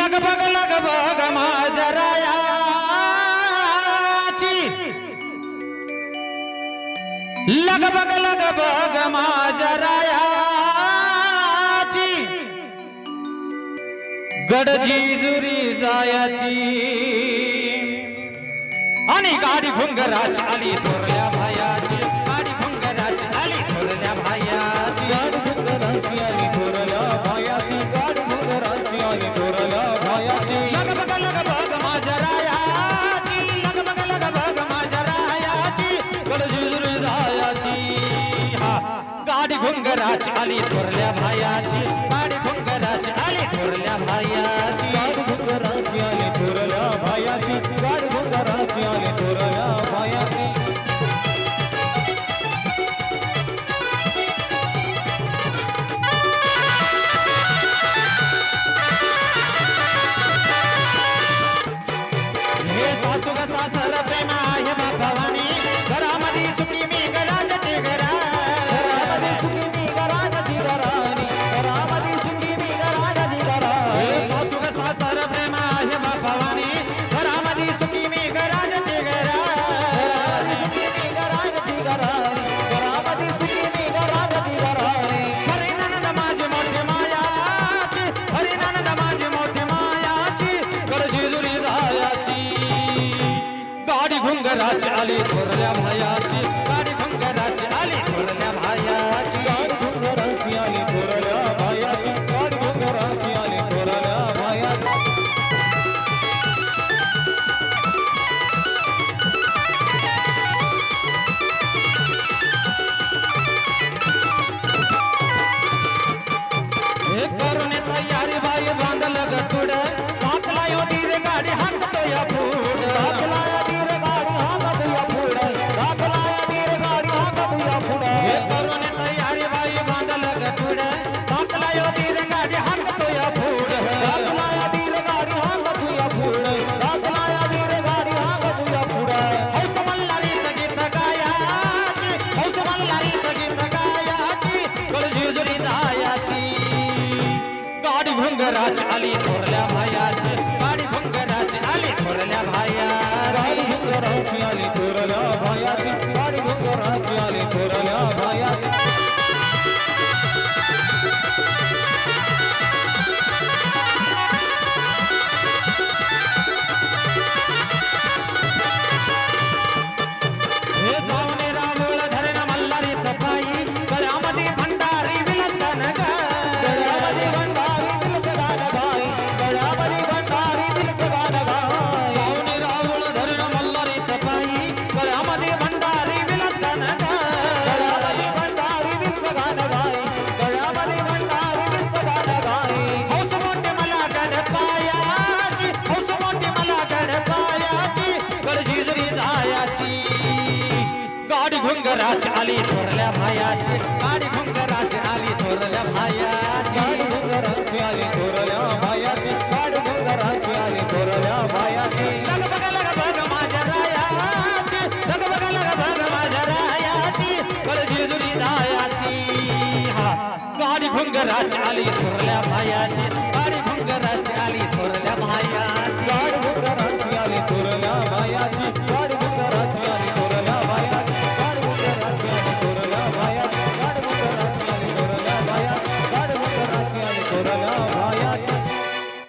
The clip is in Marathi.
लगभग लगभग माझरायाची लगभग लगभग माझरायाची गडजी जुरी जायाची. आणि गाडी भुंगराची आली थोरल्या घराची आणि थोरल्या भायाची. जायाची. गाडी भंगराच आली थोरल्या भायाची. गाडी भंगराच आली थोरल्या भाया. गाडी भंगराच आली थोरल्या भाया. घुंगराची आली थोरल्या भायाची काळी घुंगराची आली थोरल्या भायाची काळी घुंगराची आली थोरल्या भायाची काळी घुंगराची आली थोरल्या भायाची लग बघा लग बघ माझ्या रायाची लग बघा लग बघ माझ्या रायाची. कळजी जुनी दायाची हा. काळी घुंगराची आली थोरल्या भायाची. काळी घुंगराची आली